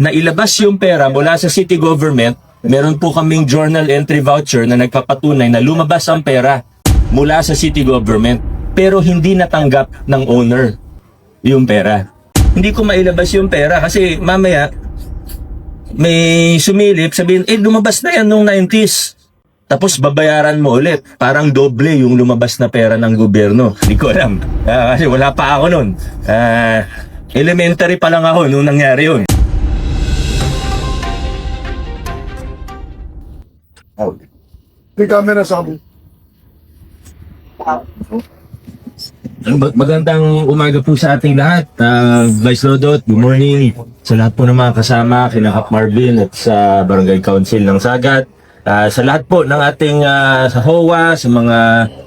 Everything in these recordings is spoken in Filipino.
na ilabas yung pera mula sa city government, meron po kaming journal entry voucher na nagpapatunay na lumabas ang pera mula sa city government pero hindi natanggap ng owner yung pera. Hindi ko mailabas yung pera kasi mamaya may sumilip sabihin, eh lumabas na yan nung 90s. Tapos babayaran mo ulit. Parang doble yung lumabas na pera ng gobyerno. Hindi ko alam. Ah, kasi wala pa ako nun. Ah, elementary pa lang ako nung nangyari yun. May camera sa. Mag- Magandang umaga po sa ating lahat. Ah, Vice Lodot, good morning. Sa lahat po ng mga kasama, kina Kap Marvin at sa Barangay Council ng Sagat. Ah, sa lahat po ng ating ah, sa HOA, sa mga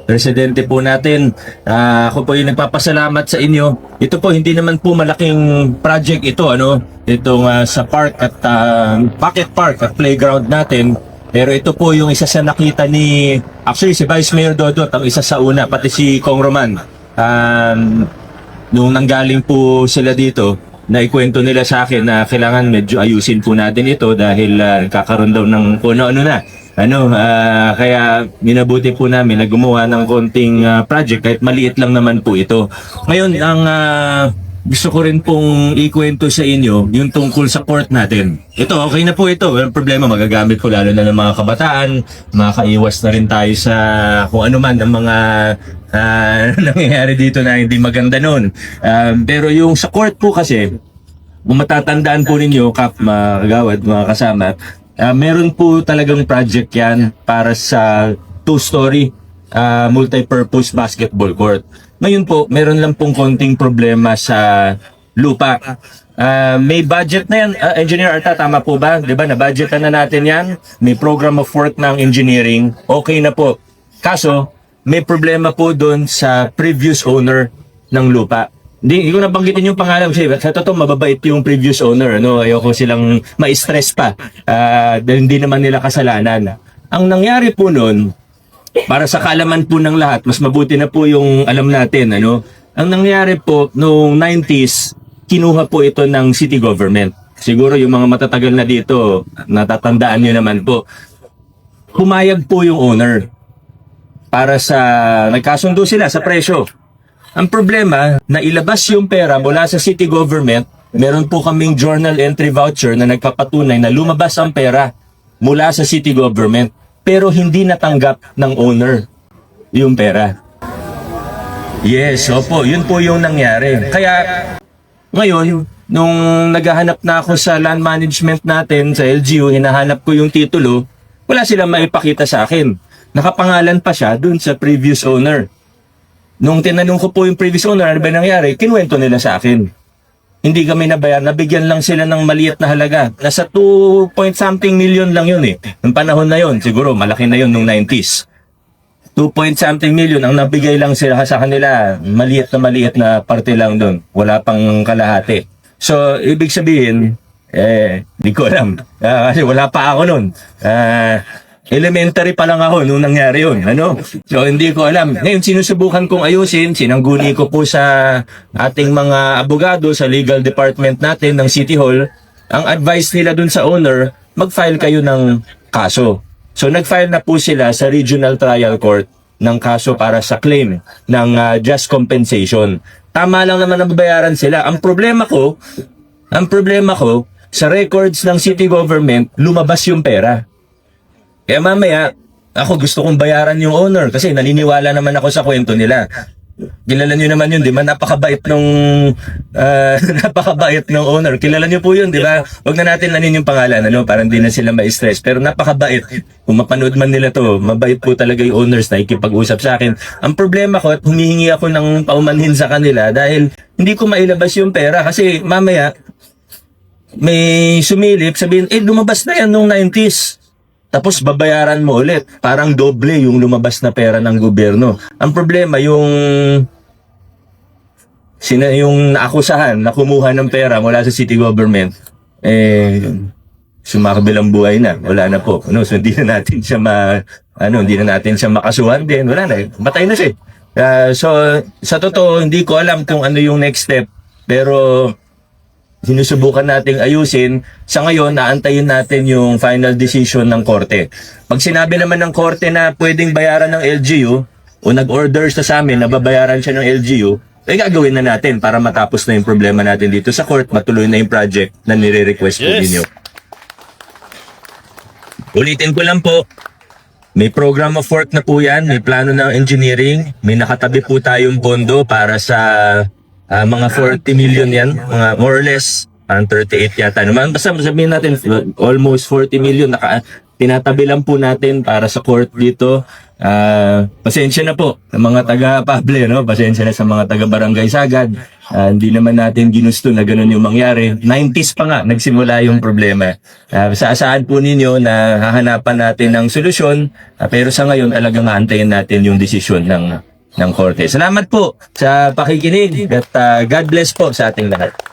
residente po natin, ah, ako po yung nagpapasalamat sa inyo. Ito po, hindi naman po malaking project ito, ano, itong ah, sa park at ah, pocket park at playground natin. Pero ito po yung isa sa nakita ni, actually si Vice Mayor Dodot, ang isa sa una, pati si Kong Roman. Um, nung nanggaling po sila dito, naikwento nila sa akin na kailangan medyo ayusin po natin ito dahil uh, kakaroon daw ng kung ano na. Ano, ah, kaya minabuti po namin na gumawa ng konting ah, project kahit maliit lang naman po ito. Ngayon, ang ah, gusto ko rin pong ikwento sa inyo yung tungkol sa court natin. Ito, okay na po ito. Walang problema, magagamit ko lalo na ng mga kabataan. Makakaiwas na rin tayo sa kung ano man ang mga ah, nangyayari dito na hindi maganda nun. Um, pero yung sa court po kasi, kung matatandaan po ninyo, Kap, mga kagawad, mga kasama, ah, meron po talagang project yan para sa two-story ah, multi-purpose basketball court. Ngayon po, meron lang pong konting problema sa lupa. Ah, may budget na yan. Ah, Engineer Arta, tama po ba? Di ba, na-budgetan na natin yan. May program of work ng engineering. Okay na po. Kaso, may problema po doon sa previous owner ng lupa. Hindi, hindi ko nabanggitin yung pangalan kasi sa totoo mababait yung previous owner. Ano, ayoko silang ma-stress pa. Dahil hindi naman nila kasalanan. Ang nangyari po noon, para sa kaalaman po ng lahat, mas mabuti na po yung alam natin, ano? Ang nangyari po noong 90s, kinuha po ito ng city government. Siguro yung mga matatagal na dito, natatandaan nyo naman po. Pumayag po yung owner para sa nagkasundo sila sa presyo. Ang problema, na ilabas yung pera mula sa city government, meron po kaming journal entry voucher na nagpapatunay na lumabas ang pera mula sa city government pero hindi natanggap ng owner yung pera. Yes, opo, yun po yung nangyari. Kaya ngayon, nung naghahanap na ako sa land management natin sa LGU, hinahanap ko yung titulo, wala silang maipakita sa akin. Nakapangalan pa siya dun sa previous owner. Nung tinanong ko po yung previous owner, ano ba nangyari, kinuwento nila sa akin. Hindi kami nabayaran, nabigyan lang sila ng maliit na halaga. Nasa 2 point something million lang yun eh. Nung panahon na yun, siguro malaki na yun nung 90s. 2 point something million ang nabigay lang sila sa kanila. Maliit na maliit na parte lang doon. Wala pang kalahati. So, ibig sabihin, eh, di ko alam. Ah, kasi wala pa ako noon. Ah, elementary pa lang ako nung nangyari yun. Ano? So, hindi ko alam. Ngayon, sinusubukan kong ayusin. Sinangguni ko po sa ating mga abogado sa legal department natin ng City Hall. Ang advice nila dun sa owner, mag-file kayo ng kaso. So, nag-file na po sila sa Regional Trial Court ng kaso para sa claim ng ah, just compensation. Tama lang naman ang babayaran sila. Ang problema ko, ang problema ko, sa records ng city government, lumabas yung pera. Kaya mamaya, ako gusto kong bayaran yung owner kasi naniniwala naman ako sa kwento nila. Kilala nyo naman yun, di ba? Napakabait nung, ah, napakabait ng owner. Kilala nyo po yun, di ba? Huwag na natin anin yung pangalan, ano, para hindi na sila ma-stress. Pero napakabait. Kung mapanood man nila to, mabait po talaga yung owners na ikipag-usap sa akin. Ang problema ko, at humihingi ako ng paumanhin sa kanila dahil hindi ko mailabas yung pera kasi mamaya, may sumilip, sabihin, eh, lumabas na yan nung 90s. Tapos babayaran mo ulit. Parang doble yung lumabas na pera ng gobyerno. Ang problema, yung sina yung naakusahan na kumuha ng pera mula sa city government, eh, sumakabilang buhay na. Wala na po. Ano, so hindi na natin siya ma, ano, hindi na natin siya makasuhan din. Wala na. eh. Matay na siya. Ah, so, sa totoo, hindi ko alam kung ano yung next step. Pero, sinusubukan nating ayusin. Sa ngayon, naantayin natin yung final decision ng korte. Pag sinabi naman ng korte na pwedeng bayaran ng LGU, o nag-order siya sa amin na babayaran siya ng LGU, eh gagawin na natin para matapos na yung problema natin dito sa court, matuloy na yung project na nire-request po Yes. ninyo. Ulitin ko lang po, may program of work na po yan, may plano ng engineering, may nakatabi po tayong pondo para sa ah, mga 40 million yan, mga more or less, parang 38 yata naman. Basta sabihin natin, almost 40 million, naka, tinatabi lang po natin para sa court dito. Ah, pasensya na po ng mga taga-Pable, no? pasensya na sa mga taga-Barangay Sagad. Ah, hindi naman natin ginusto na ganun yung mangyari. 90s pa nga, nagsimula yung problema. Uh, saan po ninyo na hahanapan natin ng solusyon, ah, pero sa ngayon talagang aantayin natin yung desisyon ng ng korte. Salamat po sa pakikinig at ah, God bless po sa ating lahat.